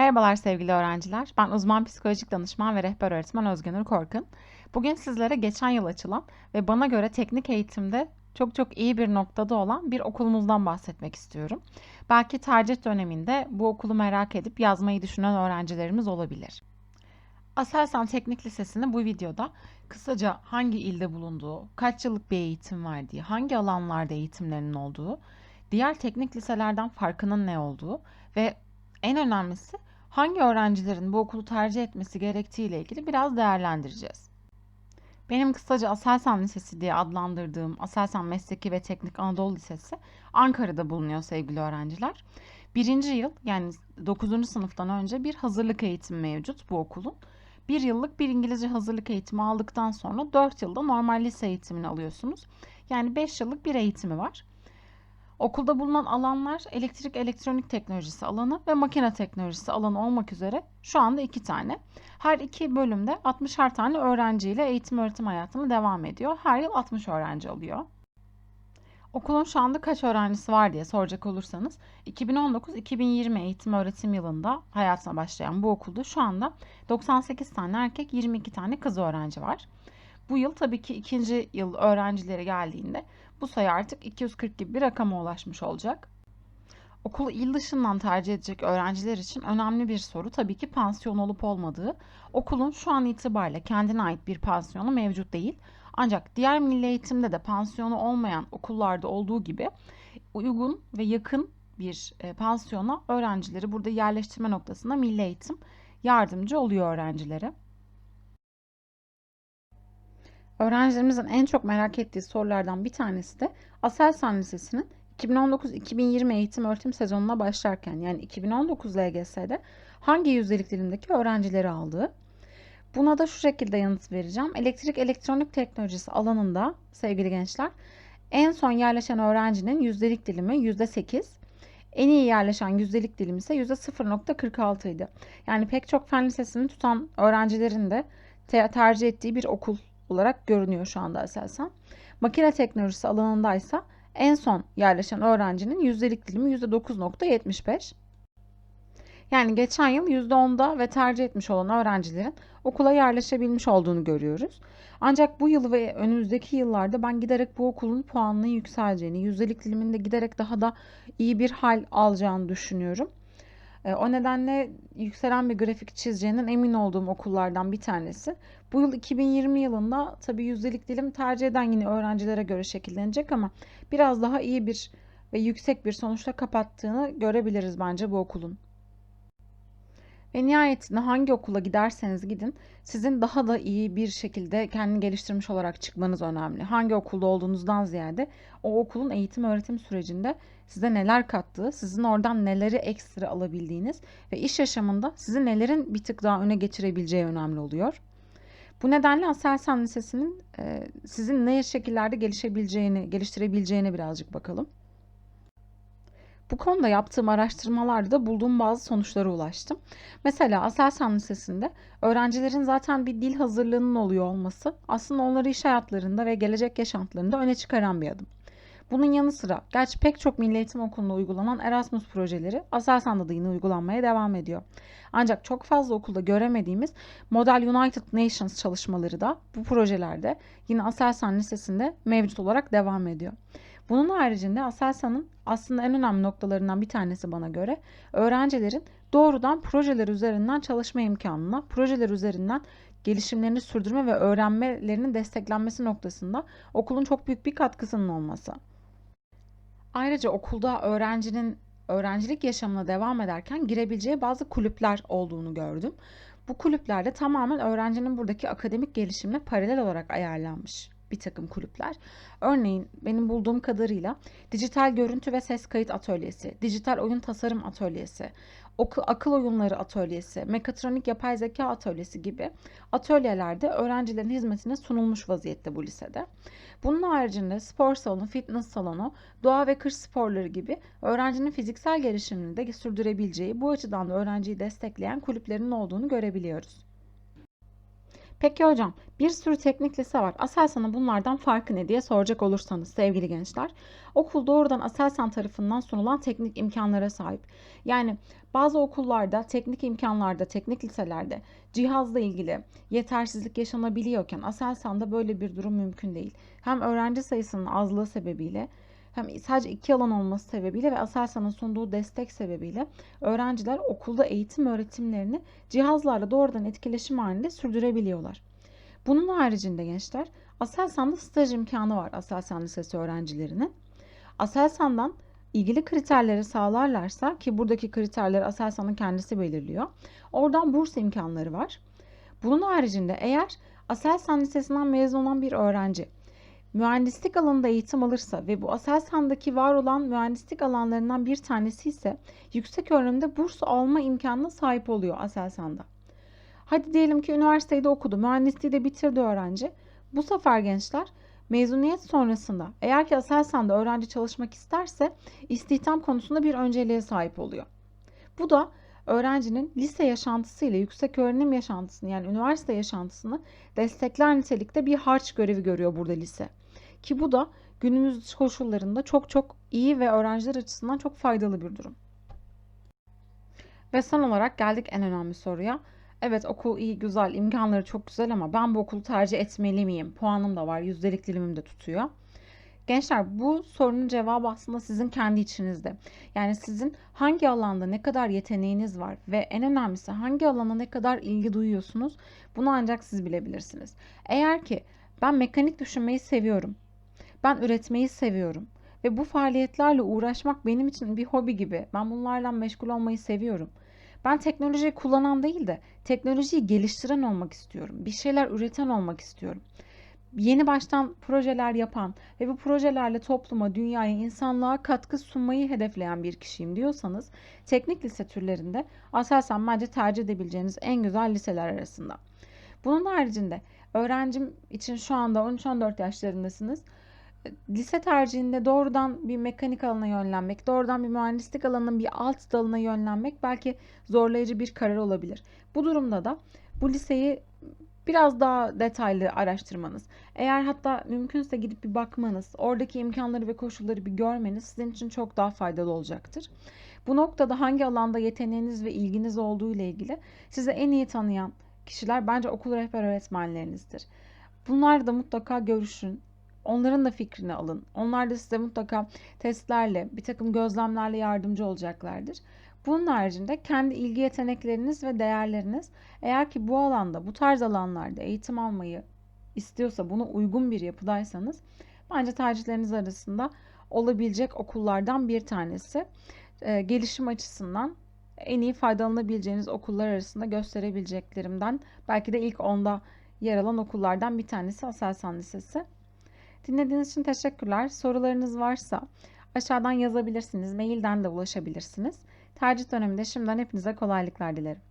Merhabalar sevgili öğrenciler. Ben uzman psikolojik danışman ve rehber öğretmen Özgünür Korkun. Bugün sizlere geçen yıl açılan ve bana göre teknik eğitimde çok çok iyi bir noktada olan bir okulumuzdan bahsetmek istiyorum. Belki tercih döneminde bu okulu merak edip yazmayı düşünen öğrencilerimiz olabilir. Aselsan Teknik Lisesi'ni bu videoda kısaca hangi ilde bulunduğu, kaç yıllık bir eğitim verdiği, hangi alanlarda eğitimlerinin olduğu, diğer teknik liselerden farkının ne olduğu ve en önemlisi hangi öğrencilerin bu okulu tercih etmesi gerektiği ile ilgili biraz değerlendireceğiz. Benim kısaca Aselsan Lisesi diye adlandırdığım Aselsan Mesleki ve Teknik Anadolu Lisesi Ankara'da bulunuyor sevgili öğrenciler. Birinci yıl yani 9. sınıftan önce bir hazırlık eğitimi mevcut bu okulun. Bir yıllık bir İngilizce hazırlık eğitimi aldıktan sonra 4 yılda normal lise eğitimini alıyorsunuz. Yani 5 yıllık bir eğitimi var. Okulda bulunan alanlar elektrik elektronik teknolojisi alanı ve makine teknolojisi alanı olmak üzere şu anda iki tane. Her iki bölümde 60'ar tane öğrenciyle eğitim öğretim hayatını devam ediyor. Her yıl 60 öğrenci alıyor. Okulun şu anda kaç öğrencisi var diye soracak olursanız 2019-2020 eğitim öğretim yılında hayatına başlayan bu okulda şu anda 98 tane erkek 22 tane kız öğrenci var. Bu yıl tabii ki ikinci yıl öğrencileri geldiğinde bu sayı artık 240 gibi bir rakama ulaşmış olacak. Okulu il dışından tercih edecek öğrenciler için önemli bir soru tabii ki pansiyon olup olmadığı. Okulun şu an itibariyle kendine ait bir pansiyonu mevcut değil. Ancak diğer milli eğitimde de pansiyonu olmayan okullarda olduğu gibi uygun ve yakın bir e, pansiyona öğrencileri burada yerleştirme noktasında milli eğitim yardımcı oluyor öğrencilere. Öğrencilerimizin en çok merak ettiği sorulardan bir tanesi de Aselsan Lisesi'nin 2019-2020 eğitim öğretim sezonuna başlarken yani 2019 LGS'de hangi yüzdelik dilimdeki öğrencileri aldığı. Buna da şu şekilde yanıt vereceğim. Elektrik elektronik teknolojisi alanında sevgili gençler en son yerleşen öğrencinin yüzdelik dilimi %8. En iyi yerleşen yüzdelik dilimi ise %0.46 idi. Yani pek çok fen lisesini tutan öğrencilerin de tercih ettiği bir okul olarak görünüyor şu anda esasen. Makine teknolojisi alanındaysa en son yerleşen öğrencinin yüzdelik dilimi %9.75. Yani geçen yıl %10'da ve tercih etmiş olan öğrencilerin okula yerleşebilmiş olduğunu görüyoruz. Ancak bu yıl ve önümüzdeki yıllarda ben giderek bu okulun puanının yükseleceğini, yüzdelik diliminde giderek daha da iyi bir hal alacağını düşünüyorum. E, o nedenle yükselen bir grafik çizeceğinin emin olduğum okullardan bir tanesi. Bu yıl 2020 yılında tabii yüzdelik dilim tercih eden yine öğrencilere göre şekillenecek ama biraz daha iyi bir ve yüksek bir sonuçla kapattığını görebiliriz bence bu okulun. Ve nihayetinde hangi okula giderseniz gidin sizin daha da iyi bir şekilde kendini geliştirmiş olarak çıkmanız önemli. Hangi okulda olduğunuzdan ziyade o okulun eğitim öğretim sürecinde size neler kattığı, sizin oradan neleri ekstra alabildiğiniz ve iş yaşamında sizi nelerin bir tık daha öne geçirebileceği önemli oluyor. Bu nedenle Aselsan Lisesi'nin sizin ne şekillerde gelişebileceğini, geliştirebileceğine birazcık bakalım. Bu konuda yaptığım araştırmalarda da bulduğum bazı sonuçlara ulaştım. Mesela Aselsan Lisesi'nde öğrencilerin zaten bir dil hazırlığının oluyor olması aslında onları iş hayatlarında ve gelecek yaşantılarında öne çıkaran bir adım. Bunun yanı sıra gerçi pek çok milli eğitim okulunda uygulanan Erasmus projeleri Aselsan'da da yine uygulanmaya devam ediyor. Ancak çok fazla okulda göremediğimiz Model United Nations çalışmaları da bu projelerde yine Aselsan Lisesi'nde mevcut olarak devam ediyor. Bunun haricinde Aselsan'ın aslında en önemli noktalarından bir tanesi bana göre öğrencilerin doğrudan projeler üzerinden çalışma imkanına, projeler üzerinden gelişimlerini sürdürme ve öğrenmelerinin desteklenmesi noktasında okulun çok büyük bir katkısının olması. Ayrıca okulda öğrencinin öğrencilik yaşamına devam ederken girebileceği bazı kulüpler olduğunu gördüm. Bu kulüplerde tamamen öğrencinin buradaki akademik gelişimine paralel olarak ayarlanmış bir takım kulüpler. Örneğin benim bulduğum kadarıyla dijital görüntü ve ses kayıt atölyesi, dijital oyun tasarım atölyesi, akıl oyunları atölyesi, mekatronik yapay zeka atölyesi gibi atölyelerde öğrencilerin hizmetine sunulmuş vaziyette bu lisede. Bunun haricinde spor salonu, fitness salonu, doğa ve kış sporları gibi öğrencinin fiziksel gelişimini de sürdürebileceği bu açıdan da öğrenciyi destekleyen kulüplerin olduğunu görebiliyoruz. Peki hocam bir sürü teknik lise var. Aselsan'ın bunlardan farkı ne diye soracak olursanız sevgili gençler. Okul doğrudan Aselsan tarafından sunulan teknik imkanlara sahip. Yani bazı okullarda, teknik imkanlarda, teknik liselerde cihazla ilgili yetersizlik yaşanabiliyorken Aselsan'da böyle bir durum mümkün değil. Hem öğrenci sayısının azlığı sebebiyle hem sadece iki alan olması sebebiyle ve Aselsan'ın sunduğu destek sebebiyle öğrenciler okulda eğitim öğretimlerini cihazlarla doğrudan etkileşim halinde sürdürebiliyorlar. Bunun haricinde gençler Aselsan'da staj imkanı var Aselsan Lisesi öğrencilerinin. Aselsan'dan ilgili kriterleri sağlarlarsa ki buradaki kriterleri Aselsan'ın kendisi belirliyor. Oradan burs imkanları var. Bunun haricinde eğer Aselsan Lisesi'nden mezun olan bir öğrenci mühendislik alanında eğitim alırsa ve bu Aselsan'daki var olan mühendislik alanlarından bir tanesi ise yüksek öğrenimde burs alma imkanına sahip oluyor Aselsan'da. Hadi diyelim ki üniversitede okudu, mühendisliği de bitirdi öğrenci. Bu sefer gençler mezuniyet sonrasında eğer ki Aselsan'da öğrenci çalışmak isterse istihdam konusunda bir önceliğe sahip oluyor. Bu da öğrencinin lise yaşantısı ile yüksek öğrenim yaşantısını yani üniversite yaşantısını destekler nitelikte bir harç görevi görüyor burada lise. Ki bu da günümüz koşullarında çok çok iyi ve öğrenciler açısından çok faydalı bir durum. Ve son olarak geldik en önemli soruya. Evet okul iyi, güzel, imkanları çok güzel ama ben bu okulu tercih etmeli miyim? Puanım da var, yüzdelik dilimim de tutuyor. Gençler bu sorunun cevabı aslında sizin kendi içinizde. Yani sizin hangi alanda ne kadar yeteneğiniz var ve en önemlisi hangi alana ne kadar ilgi duyuyorsunuz bunu ancak siz bilebilirsiniz. Eğer ki ben mekanik düşünmeyi seviyorum ben üretmeyi seviyorum ve bu faaliyetlerle uğraşmak benim için bir hobi gibi. Ben bunlarla meşgul olmayı seviyorum. Ben teknolojiyi kullanan değil de teknolojiyi geliştiren olmak istiyorum. Bir şeyler üreten olmak istiyorum. Yeni baştan projeler yapan ve bu projelerle topluma, dünyaya, insanlığa katkı sunmayı hedefleyen bir kişiyim diyorsanız teknik lise türlerinde Aselsan bence tercih edebileceğiniz en güzel liseler arasında. Bunun haricinde öğrencim için şu anda 13-14 yaşlarındasınız lise tercihinde doğrudan bir mekanik alana yönlenmek, doğrudan bir mühendislik alanının bir alt dalına yönlenmek belki zorlayıcı bir karar olabilir. Bu durumda da bu liseyi biraz daha detaylı araştırmanız, eğer hatta mümkünse gidip bir bakmanız, oradaki imkanları ve koşulları bir görmeniz sizin için çok daha faydalı olacaktır. Bu noktada hangi alanda yeteneğiniz ve ilginiz olduğu ile ilgili size en iyi tanıyan kişiler bence okul rehber öğretmenlerinizdir. Bunlar da mutlaka görüşün, Onların da fikrini alın. Onlar da size mutlaka testlerle, bir takım gözlemlerle yardımcı olacaklardır. Bunun haricinde kendi ilgi yetenekleriniz ve değerleriniz eğer ki bu alanda, bu tarz alanlarda eğitim almayı istiyorsa, buna uygun bir yapıdaysanız bence tercihleriniz arasında olabilecek okullardan bir tanesi. E, gelişim açısından en iyi faydalanabileceğiniz okullar arasında gösterebileceklerimden belki de ilk onda yer alan okullardan bir tanesi Aselsan Lisesi. Dinlediğiniz için teşekkürler. Sorularınız varsa aşağıdan yazabilirsiniz. Mailden de ulaşabilirsiniz. Tercih döneminde şimdiden hepinize kolaylıklar dilerim.